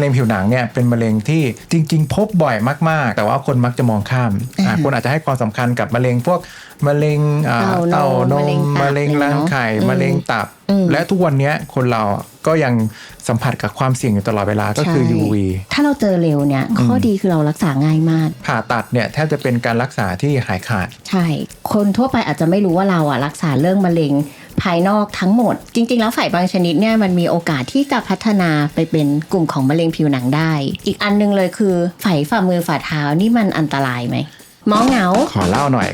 ะเร็งผิวหนังเนี่ยเป็นมะเร็งที่จริง ๆ พบบ่อยมากๆ แต่ว่าคนมักจะมองข้ามอะคนอาจจะให้ความสำคัญกับมะเร็งพวกมะเร็งอ่าเต้านมเต้านมะเร็งมตับมะเร็งรังไข่อืมมะเร็งตับอืมและทุกวันเนี้ยคนเราก็ยังสัมผัสกับความเสี่ยงอยู่ตลอดเวลาก็คือใช่ UV ถ้าเราเจอเร็วเนี่ยข้อดีคือเรารักษาง่ายมาก ผ่าตัดเนี่ยแทบจะเป็นการรักษาที่หายขาด ใช่ คนทั่วไปอาจจะไม่รู้ว่าเราอะรักษาเรื่องมะเร็ง ภายนอกทั้งหมด จริง ๆ แล้วฝ่ายบางชนิดเนี่ยมันมีโอกาสที่จะพัฒนาไปเป็นกลุ่มของมะเร็งผิวหนังได้ อีกอันนึงเลยคือฝ่ายฝ่ามือฝ่าเท้านี่มันอันตรายไหมหมอเหงาขอเล่าหน่อย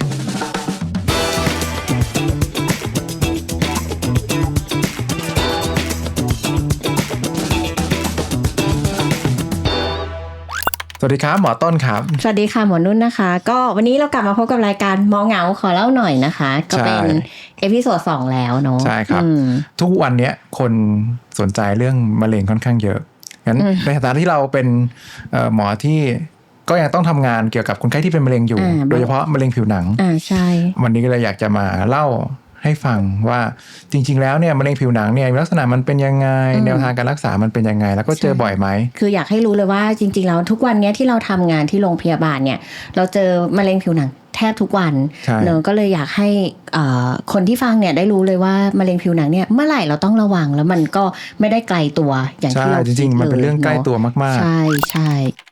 สวัสดีครับ หมอต้นครับ สวัสดีค่ะหมอนุ่นนะคะ ก็วันนี้เรากลับมาพบกับรายการหมอเหงาขอเล่าหน่อยนะคะ ก็เป็นใช่เอพิโซดสองแล้วเนาะใช่ครับอืมทุกวันเนี้ยคนสนใจเรื่องมะเร็งค่อนข้างเยอะงั้นอืมในฐานะที่เราเป็นเอ่อหมอที่ก็ยังต้องทำงานเกี่ยวกับคนไข้ที่เป็นมะเร็งอยู่อ่าโดยเฉพาะมะเร็งผิวหนังอ่าใช่ วันนี้ก็เลยอยากจะมาเล่า ให้ฟังว่าจริง ๆ แล้วเนี่ยมะเร็งผิวหนังเนี่ยลักษณะมันเป็นยังไงอืมแนวทางการรักษามันเป็นยังไง แล้วก็เจอใช่บ่อยไหม คืออยากให้รู้เลยว่าจริง ๆ แล้วทุกวันเนี้ยที่เราทำงานที่โรงพยาบาลเนี่ยเราเจอมะเร็งผิวหนังแทบทุกวันใช่เนอะก็เลยอยากให้เอ่อคนที่ฟังเนี่ยได้รู้เลยว่ามะเร็งผิวหนังเนี่ยเมื่อไหร่เราต้องระวังแล้วมันก็ไม่ได้ไกลตัวอย่างใช่ที่เราจริงๆมันเป็นคิดลยเรื่องใกล้ะตัวมากใช่ใช่ๆ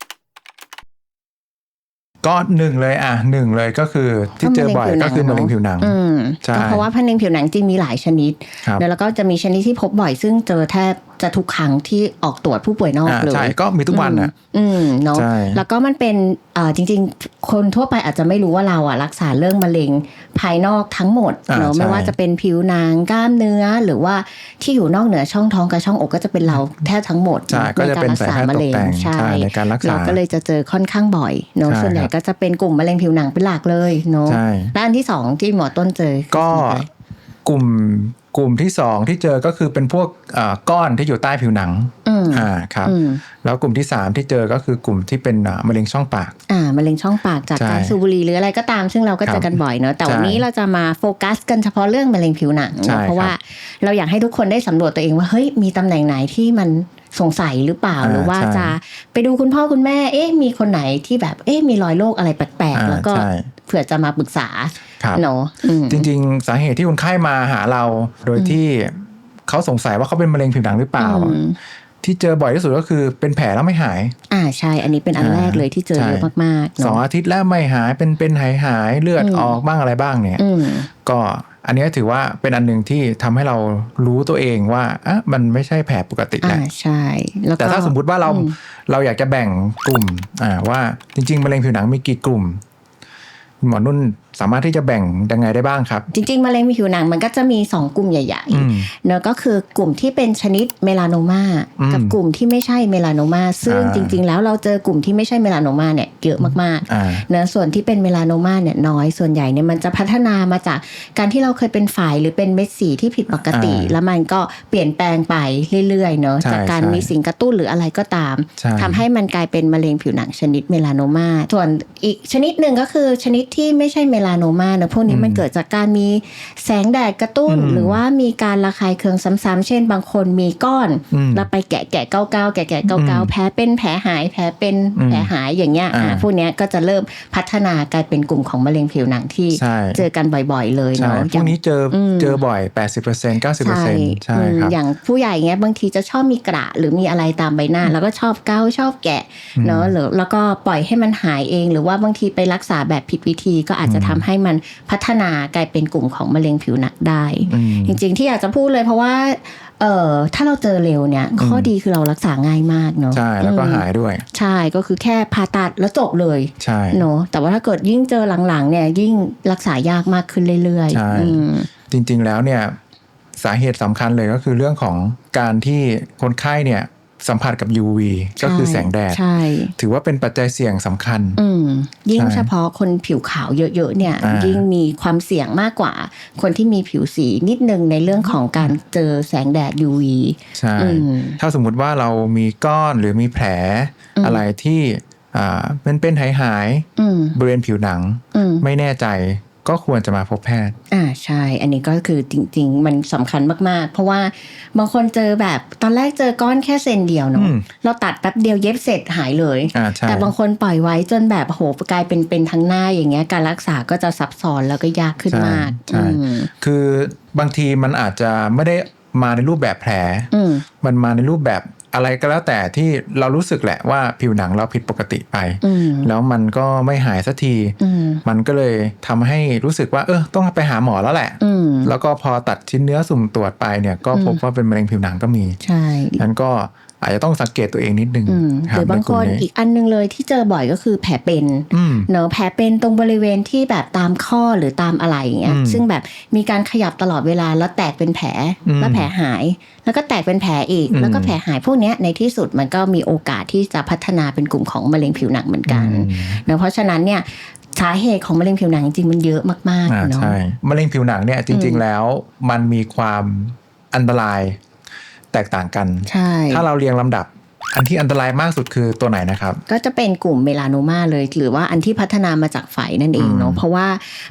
ก็หนึ่งเลยอะหนึ่งเลยก็คือที่เจอบ่อยก็คือมะเร็งผิวหนังอืมใช่ก็เพราะว่ามะเร็งผิวหนังจริงมีหลายชนิดครับแล้วก็จะมีชนิดที่พบบ่อยซึ่งเจอแทบ จะทุกครั้งที่ออกตรวจผู้ป่วยนอกอ่าเลยใช่ก็มีทุกวันอะอืมเนาะใช่แล้วก็มันเป็นเอ่อจริง ๆ คนทั่วไปอาจจะไม่รู้ว่าเราอะรักษาเรื่องมะเร็งภายนอกทั้งหมดอ่าเนาะใช่ไม่ว่าจะเป็นผิวหนังกล้ามเนื้อ หรือว่าที่อยู่นอกเหนือช่องท้องกับช่องอกก็จะเป็นเราแทบทั้งหมดใช่ก็จะเป็นสายแพทย์ตกแต่งใช่ใช่ในการรักษาเราก็เลยจะเจอค่อนข้างบ่อยเนาะใช่ส่วนใหญ่ครับก็จะเป็นกลุ่มมะเร็งผิวหนังเป็นหลักเลยเนาะใช่และอันที่สองที่หมอต้นเจอก็คืออะไรกลุ่ม กลุ่มที่สองที่เจอก็คือเป็นพวกเอ่อก้อนที่อยู่ใต้ผิวหนังอืมอ่าครับอืมแล้วกลุ่มที่สามที่เจอก็คือกลุ่มที่เป็นอ่ามะเร็งช่องปากอ่ามะเร็งช่องปากจากใช่การสูบบุหรี่หรืออะไรก็ตาม ซึ่งเราก็ครับเจอกันบ่อยเนอะแต่วันใช่นี้เราจะมาโฟกัสกันเฉพาะเรื่องมะเร็งผิวหนังใช่เนอะเพราะว่าเราอยากให้ทุกคนได้สำรวจตัวเองว่าเฮ้ยมีตำแหน่งไหนที่มันสงสัยหรือเปล่าอ่าหรือว่าใช่จะไปดูคุณพ่อคุณแม่ เอ๊ะมีคนไหนที่แบบเอ๊ะมีรอยโรคอะไรแปลกๆอ่าแล้วก็ใช่ เผื่อจะมาปรึกษาครับเนาะอืมจริง ๆ สาเหตุที่คนไข้มาหาเรา โดยที่เขาสงสัยว่าเขาเป็นมะเร็งผิวหนังหรือเปล่าอืมที่เจอบ่อยที่สุดก็คือเป็นแผลแล้วไม่หาย อ่าใช่ อันนี้เป็นอันอ่าแรกเลยที่เจอใช่เยอะมากๆสองเนาะอาทิตย์แล้วไม่หายเป็นเป็นหายหายเลือดอืมออกบ้างอะไรบ้างเนี่ยอืมก็อันนี้ถือว่าเป็นอันหนึ่งที่ทำให้เรารู้ตัวเองว่าอะมันไม่ใช่แผลปกติแหอ่าละใช่แล้วก็แต่ถ้าสมมุติว่าเราอืมเราอยากจะแบ่งกลุ่มอ่าว่าจริง ๆมะเร็งผิวหนังมีกี่กลุ่ม หมอนุ่นสามารถที่จะแบ่งยังไงได้บ้างครับ จริงๆมะเร็งผิวหนังมันก็จะมีสองกลุ่มใหญ่ๆอืมเนอะก็คือกลุ่มที่เป็นชนิดเมลานโมาอืมกับกลุ่มที่ไม่ใช่เมลานโมาซึ่งอ่าจริง ๆ แล้วเราเจอกลุ่มที่ไม่ใช่เมลานโมาเนี่ยเยอะมากอ่าๆเนอะส่วนที่เป็นเมลานโมาเนี่ยน้อยส่วนใหญ่เนี่ยมันจะพัฒนามาจากการที่เราเคยเป็นฝ่ายหรือเป็นเม็ดสีที่ผิดปกติอ่าแล้วมันก็เปลี่ยนแปลงไปเรื่อยๆเนอะใช่จากการใช่มีสิ่งกระตุ้นหรืออะไรก็ตามใช่ทำให้มันกลายเป็นมะเร็งผิวหนังชนิดเมลานโมาส่วนอีกชนิดหนึ่งก็คือชนิดที่ไม่ใช่เมลานโมาเนอะพวกนี้มันเกิดจากการมีแสงแดดกระตุ้นอืมหรือว่ามีการระคายเคืองซ้ำๆเช่น บางคนมีก้อนอืมแล้วไปแกะแกะเก้าเก้าแกะแกะเก้าเก้าอืมแผลเป็นแผลหายแผลเป็นอืมแผลหายอย่างเงี้ยอ่าอ่าพวกเนี้ยก็จะเริ่มพัฒนากลายเป็นกลุ่มของมะเร็งผิวหนังที่ใช่เจอกันบ่อยๆ เลยใช่เนาะพวกนี้เจออมเจอบ่อย 80% 90%ใช่อืมครับอย่างผู้ใหญ่เงี้ยบางทีจะชอบมีกระหรือมีอะไรตามใบหน้า แล้วก็ชอบเกาชอบแกะเนาะหรือแล้วก็ปล่อยให้มันหายเอง หรือว่าบางทีไปรักษาแบบผิดวิธีก็อาจจะทำให้มันพัฒนากลายเป็นกลุ่มของมะเร็งผิวหนังได้อืมจริง ๆ ที่อยากจะพูดเลยเพราะว่าเอ่อถ้าเราเจอเร็วเนี่ยข้อดีคือเรารักษาง่ายมากเนาะใช่แล้วก็อืมหายด้วย ใช่ก็คือแค่ผ่าตัดแล้วจบเลยใช่เนาะแต่ว่าถ้าเกิดยิ่งเจอหลังๆเนี่ยยิ่งรักษายากมากขึ้นเรื่อยใช่ๆอืมจริง ๆแล้วเนี่ยสาเหตุสำคัญเลยก็คือเรื่องของการที่คนไข้เนี่ย สัมผัสกับ UV ก็คือแสงแดดใช่ถือว่าเป็นปัจจัยเสี่ยงสำคัญอืมยิ่งใช่เฉพาะคนผิวขาวเยอะๆเนี่ยอ่ายิ่ยิ่งมีความเสี่ยงมากกว่า คนที่มีผิวสีนิดนึงในเรื่องของการเจอแสงแดด UV ใช่อืมถ้าสมมุติว่าเรามีก้อนหรือมีแผลอืมอะไรที่อ่าเป็นเป็นหายหายๆอืมบริเวณผิวหนังอืมไม่แน่ใจ ก็ควรจะมาพบแพทย์ อ่าใช่ อันนี้ก็คือจริง ๆ มันสำคัญมากๆ เพราะว่าบางคนเจอแบบตอนแรกเจอก้อนแค่เซนเดียวเนาะอืมเราตัดแป๊บเดียวเย็บเสร็จหายเลยอ่าใช่แต่บางคนปล่อยไว้จนแบบโหกลายเป็นเป็นทั้งหน้าอย่างเงี้ยการรักษาก็จะซับซ้อนแล้วก็ยากขึ้นใช่มากใช่อืมคือบางทีมันอาจจะไม่ได้มาในรูปแบบแผลอืมมันมาในรูปแบบ อะไรก็แล้วแต่ที่เรารู้สึกแหละว่าผิวหนังเราผิดปกติไปอืมแล้วมันก็ไม่หายสักทีอืมมันก็เลยทำให้รู้สึกว่า เออ ต้องไปหาหมอแล้วแหละอืมแล้วก็พอตัดชิ้นเนื้อสุ่มตรวจไปเนี่ยก็พบว่าเป็นมะเร็งผิวหนังก็มีใช่นั้นก็ อาจจะต้องสังเกตตัวเองนิดนึงอืมคหรือบางใกคลุ่มนอีกอันนึงเลยที่เจอบ่อยก็คือแผลเป็นอืมเนอะแผลเป็นตรงบริเวณที่แบบตามข้อหรือตามอะไรอย่างเงี้ยอืมซึ่งแบบมีการขยับตลอดเวลาแล้วแตกเป็นแผลอืมแล้วแผลหาย แล้วก็แตกเป็นแผลอีกอืมแล้วก็แผลหายพวกเนี้ยในที่สุดมันก็มีโอกาสที่จะพัฒนาเป็นกลุ่มของมะเร็งผิวหนังเหมือนกันอืมเนอะเพราะฉะนั้นเนี่ยสาเหตุของมะเร็งผิวหนังจริงๆมันเยอะมากอ่าๆเนาะใช่มะเร็งผิวหนังเนี่ยจริงอืมๆแล้วมันมีความอันตราย แตกต่างกันใช่ถ้าเราเรียงลำดับ อันที่อันตรายมากสุดคือตัวไหนนะครับ ก็จะเป็นกลุ่มเมลาโนมาเลย หรือว่าอันที่พัฒนามาจากไฝนั่นเองเนาะอืมเพราะว่า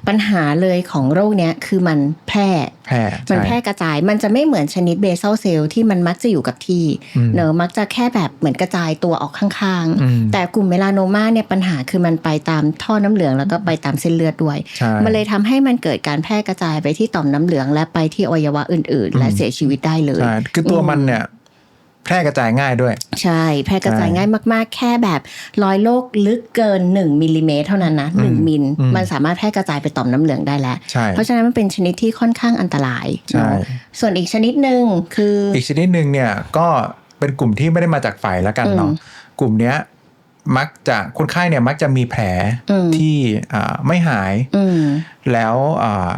ปัญหาเลยของโรคเนี้ยคือมันแพร่แพร่มันใช่แพร่กระจายมันจะไม่เหมือนชนิดเบซัลเซลล์ที่มันมักจะอยู่กับที่อืมเนอะมักจะแค่แบบเหมือนกระจายตัวออกข้างอืมๆแต่กลุ่มเมลาโนมาเนี่ยปัญหาคือมันไปตามท่อน้ำเหลืองแล้วก็ไปตามเส้นเลือดด้วยใช่มันเลยทำให้มันเกิดการแพร่กระจายไปที่ต่อมน้ำเหลืองและไปที่อวัยวะอื่นๆ และเสียชีวิตได้เลยใช่คือตัวมันเนี่ย แพร่กระจายง่ายด้วย ใช่ แพร่กระจายใช่ง่ายมากๆ แค่แบบรอยโรคลึกเกิน 1มิลลิเมตรเท่านั้นนะหนึ่งอืมมิลอืมมันสามารถแพร่กระจายไปต่อมน้ำเหลืองได้แล้วใช่เพราะฉะนั้นมันเป็นชนิดที่ค่อนข้างอันตรายใช่เนาะส่วนอีกชนิดหนึ่งคือ อีกชนิดหนึ่งเนี่ยก็เป็นกลุ่มที่ไม่ได้มาจากไฟแล้วกันเนาะอืมกลุ่มเนี้ยมักจะคนไข้เนี่ยมักจะมีแผลอืมที่อ่าไม่หายอืมแล้วอ่า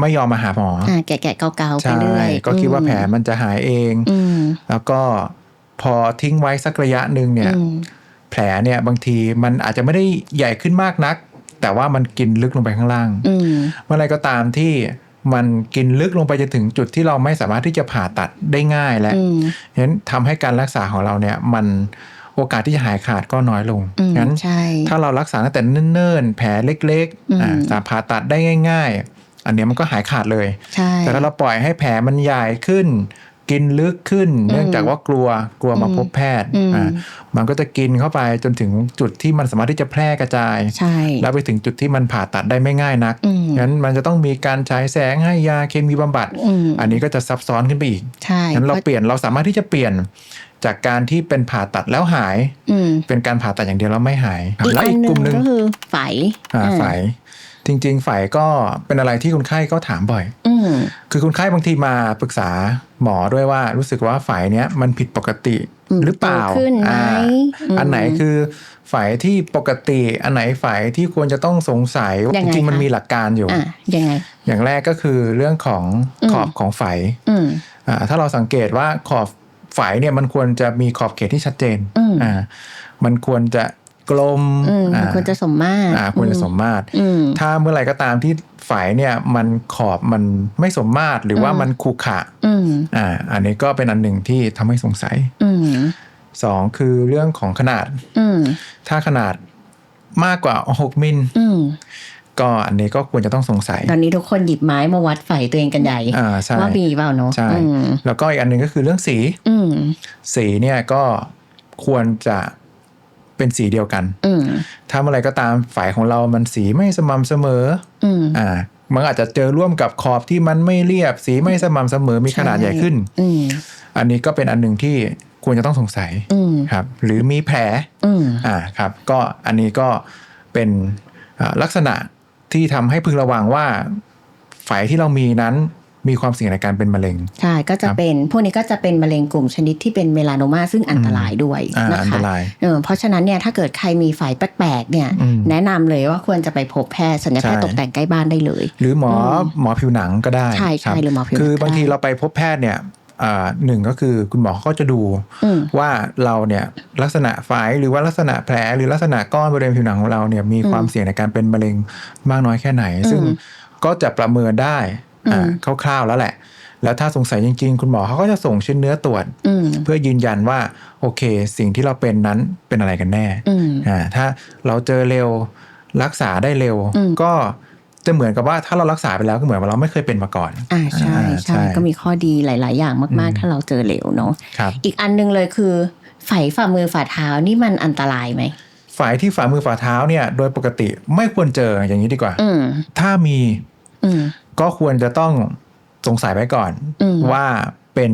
ไม่ยอมมาหาหมอออ่าแกะๆเกาๆไปใช่เรื่อยก็คิดว่าแผลมันจะหายเองอืม แล้วก็พอทิ้งไว้สักระยะหนึ่งเนี่ยอืมแผลเนี่ยบางทีมันอาจจะไม่ได้ใหญ่ขึ้นมากนัก แต่ว่ามันกินลึกลงไปข้างล่างอืมเมื่อไรก็ตามที่มันกินลึกลงไปจนถึงจุดที่เราไม่สามารถที่จะผ่าตัดได้ง่ายและอืมฉะนั้นทำให้การรักษาของเราเนี่ยมันโอกาสที่จะหายขาดก็น้อยลงอืมงั้นใช่ถ้าเรารักษาตั้งแต่เนิ่นๆ แผลเล็กอืมๆอ่าสามารถผ่าตัดได้ง่าย ๆ อันเนี้ยมันก็หายขาดเลยใช่แต่ถ้าเราปล่อยให้แผลมันใหญ่ขึ้น กินลึกขึ้น เนื่องจากว่ากลัวกลัวมาพบแพทย์อืมอ่ามันก็จะกินเข้าไปจนถึงจุดที่มันสามารถที่จะแพร่กระจายใช่แล้วไปถึงจุดที่มันผ่าตัดได้ไม่ง่ายนักอืมงั้นมันจะต้องมีการฉายแสงให้ยาเคมีบำบัดอืมอันนี้ก็จะซับซ้อนขึ้นไปอีกใช่งั้นเราพะเปลี่ยนเราสามารถที่จะเปลี่ยนจากการที่เป็นผ่าตัดแล้วหายอืมเป็นการผ่าตัดอย่างเดียวแล้วไม่หายอีกแล้วอันอีกหกนึ่ลุ่งมหนึ่งก็คือไฝอ่าอ่าไฝ จริงๆไฝก็เป็นอะไรที่คนไข้ก็ถามบ่อยอืมคือคนไข้บางทีมาปรึกษาหมอด้วยว่ารู้สึกว่าไฝเนี้ยมันผิดปกติอืมหรือเปล่าโตขึ้นไหมอ่าอืมอันไหนคือไฝที่ปกติ อันไหนไฝที่ควรจะต้องสงสัยยังจไงริงๆมันคะมีหลักการอยู่อะยังไงอย่างแรกก็คือเรื่องของอืมขอบของไฝอืมอ่าถ้าเราสังเกตว่าขอบไฝเนี่ยมันควรจะมีขอบเขตที่ชัดเจนอืมอ่ามันควรจะ กลมอืมอ่าควรจะสมมาตรอ่าควรจะสมมาตรอืมถ้าเมื่อไหร่ก็ตามที่ไฝเนี่ยมันขอบมันไม่สมมาตรหรือว่าอืมมันขรุขระอืมอ่า อันนี้ก็เป็นอันหนึ่งที่ทำให้สงสัยอืมสองคือเรื่องของขนาดอืมถ้าขนาดมากกว่า6มิลอืมก็อันนี้ก็ควรจะต้องสงสัย ตอนนี้ทุกคนหยิบไม้มาวัดไฟตัวเองกันใหญ่อ่าใช่ว่ามีเปล่าเนาะใช่อืมแล้วก็อีกอันหนึ่งก็คือเรื่องสีอืมสีเนี่ยก็ควรจะ เป็นสีเดียวกันอืมถ้าเมื่อไหรก็ตามฝ่ายของเรามันสีไม่สม่ำเสมออืมอ่า มันอาจจะเจอร่วมกับขอบที่มันไม่เรียบ สีไม่สม่ำเสมอมีขนาดใหญ่ขึ้นอืมอันนี้ก็เป็นอันหนึ่งที่ควรจะต้องสงสัยอืมครับ หรือมีแผลอืมอ่าครับ ก็อันนี้ก็เป็นอ่าลักษณะที่ทำให้พึงระวังว่าไฝที่เรามีนั้น มีความเสี่ยงในการเป็นมะเร็ง ใช่ ก็จะเป็น พวกนี้ก็จะเป็นมะเร็งกลุ่มชนิดที่เป็นเมลาโนมาซึ่งอันตรายด้วยอ่านะอันตคะรายเออเพราะฉะนั้นเนี่ยถ้าเกิดใครมีไฝแปลกๆเนี่ยอืมแนะนำเลยว่าควรจะไปพบแพทย์สัญญาแพทย์ใช่ตกแต่งใกล้บ้านได้เลย หรือหมอหมอผิวหนังก็ได้ ใช่ใช่ครับหรือหมอผิวหนังคือบางทีก็ได้เราไปพบแพทย์เนี่ยอ่าหนึ่งก็คือคุณหมอเขาก็จะดูอืมว่าเราเนี่ยลักษณะไฝหรือว่าลักษณะแผลหรือลักษณะก้อนบริเวณผิวหนังของเราเนี่ยมีความเสี่ยงในการเป็นมะเร็งมากน้อยแค่ไหน ซึ่งก็จะประเมินได้อ่า คร่าวๆแล้วแหละ แล้วถ้าสงสัยจริง ๆ คุณหมอเขาก็จะส่งชิ้นเนื้อตรวจอืมเพื่อยืนยันว่าโอเค สิ่งที่เราเป็นนั้นเป็นอะไรกันแน่อืมอ่าถ้าเราเจอเร็วรักษาได้เร็วอืมก็จะเหมือนกับว่าถ้าเรารักษาไปแล้วก็เหมือนว่าเราไม่เคยเป็นมาก่อน อ่าใช่อ่าใช่ก็มีข้อดีหลาย ๆ อย่างมาก ๆ ถ้าเราเจอเหลวเนาะครับอีกอันหนึงเลยคือไฝฝ่ามือฝ่าเท้านี่มันอันตรายไหมฝ่ายที่ฝ่ามือฝ่าเท้าเนี่ย โดยปกติไม่ควรเจออย่างนี้ดีกว่าอืมถ้ามีอืม ก็ควรจะต้องสงสัยไว้ก่อนอืมว่าเป็น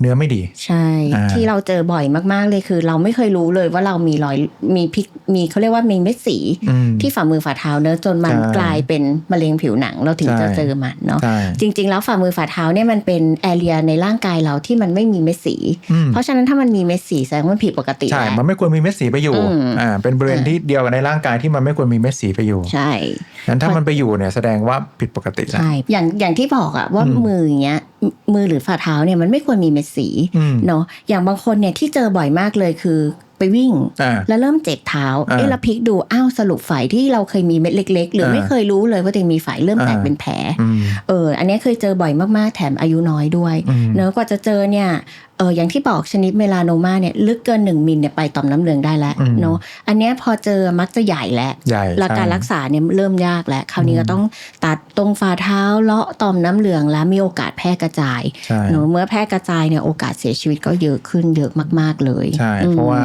เนื้อไม่ดี ใช่อ่าที่เราเจอบ่อยมาก ๆ เลยคือ เราไม่เคยรู้เลยว่าเรามีรอยมีพิษมีเขาเรียกว่ามีเม็ดสีอืมที่ฝ่ามือฝ่าเท้าเนอะจนมันใช่กลายเป็นมะเร็งผิวหนังเราถึงใช่จะเจอมันเนาะใช่จริง ๆ แล้วฝ่ามือฝ่าเท้าเนี่ยมันเป็นแอเรียในร่างกายเราที่มันไม่มีเม็ดสีอืมเพราะฉะนั้นถ้ามันมีเม็ดสีแสดงว่ามันผิดปกติใช่แล้วมันไม่ควรมีเม็ดสีไปอยู่อืมอ่าเป็นบริเวณอ่าที่เดียวกันในร่างกายที่มันไม่ควรมีเม็ดสีไปอยู่ใช่นั้นถ้ามันไปอยู่เนี่ยแสดงว่าผิดปกติแล้วใช่อย่างอย่างที่บอกอะว่าอืมมืออย่างเงี้ยมือหรือฝ่าเท้าเนี่ยมันไม่ควรมีเม็ดสีอืมเนาะอย่างบางคนเนี่ยที่เจอบ่อยมากเลยคือไปวิ่งอ่าแล้วเริ่มเจ็บเท้าอ่าเอ๊ะแล้วพลิกดูอ้าวสรุปฝ่ายที่เราเคยมีเม็ดเล็ก ๆ หรืออาไม่เคยรู้เลยว่าตัวเองมีฝ่ายเริ่มแตกอ่าเป็นแผลอืมเอออันเนี้ยเคยเจอบ่อยมากๆแถมอายุน้อยด้วยอืมเนอะกว่าจะเจอเนี่ย เอออย่างที่บอกชนิดเมลาโนมาเนี่ยลึกเกินหนึ่งมิลเนี่ยไปต่อมน้ำเหลืองได้แล้วอืมเนาะอันเนี้ยพอเจอมักจะใหญ่แล้วใหญ่แล้วการใช่รักษาเนี่ยเริ่มยากแล้ว คราวนี้ก็ต้องตัดตรงฝ่าเท้าเลาะต่อมน้ำเหลืองแล้วมีโอกาสแพร่กระจายใช่เนอะเมื่อแพร่กระจายเนี่ยโอกาสเสียชีวิตก็เยอะขึ้นเยอะมาก ๆเลยใช่อืมเพราะว่า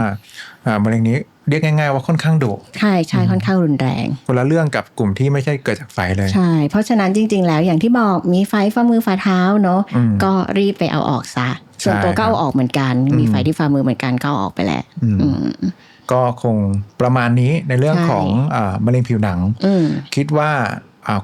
อ่ามะเร็งนี้เรียกง่ายๆว่าค่อนข้างดุใช่ใช่ค่อนข้างรุนแรงคนละเรื่องกับกลุ่มที่ไม่ใช่เกิดจากไฟเลยใช่เพราะฉะนั้นจริง ๆ แล้วอย่างที่บอกมีไฟฝ่ามือฝ่าเท้าเนาะอืมก็รีบไปเอาออกซะ ส่วนตัวก็เอาออกเหมือนกัน มีอืมไฟที่ฝ่ามือเหมือนกันก็เอาออกไปแล้วอืมอืมก็คงประมาณนี้ในเรื่องใช่ของอามะเร็งผิวหนังอืมคิดว่าอ่า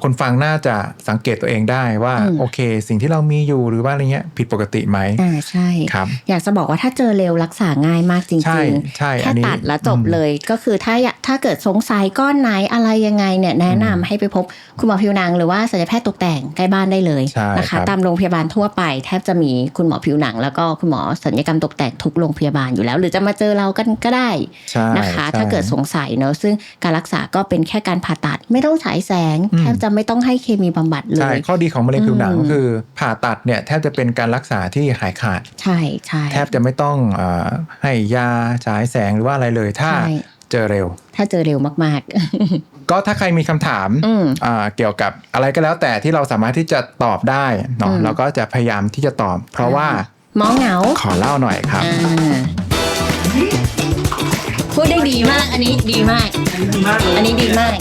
คนฟังน่าจะสังเกตตัวเองได้ว่าอืมโอเค สิ่งที่เรามีอยู่หรือว่าอะไรเงี้ยผิดปกติไหมอ่าใช่ครับอยากจะบอกว่าถ้าเจอเร็วรักษาง่ายมากจริงใช่ๆใช่แค่อันนี้ตัดแล้วจบอืมเลยก็คือถ้าอยากถ้าเกิดสงสัยก้อนไหนอะไรยังไงเนี่ยแนะนำให้ไปพบคุณหมอผิวหนังหรือว่าศัลยแพทย์ตกแต่งใกล้บ้านได้เลยใช่นะครัคะบตามโรงพยาบาลทั่วไป แทบจะมีคุณหมอผิวหนัง แล้วก็คุณหมอศัลยกรรมตกแต่งทุกโรงพยาบาลอยู่แล้ว หรือจะมาเจอเรากันก็ได้ใช่นะคะใช่ถ้าเกิดสงสัยเนอะซึ่งการรักษาก็เป็นแค่การผ่าตัดไม่ต้องฉายแสงอืมแทบจะไม่ต้องให้เคมีบำบัดเลใช่ยข้อดีของมะเร็งผิวหนังอืมคือผ่าตัดเนี่ยแทบจะเป็นการรักษาที่หายขาด ใช่ใช่แทบจะไม่ต้องเออให้ยาฉายแสงหรือว่าอะไรเลย ถ้าใช่เจอเร็ว ถ้าเจอเร็วมากก็ถ้าใครมีคำถามอืมอ่าเกี่ยวกับอะไรก็แล้วแต่ที่เราสามารถที่จะตอบได้เนาะอืมเราก็จะพยายามที่จะตอบ เพราะว่าๆหมอเหงา ขอเล่าหน่อยครับอ่าพูดได้ดีมาก อันนี้ดีมาก อันนี้ดีมาก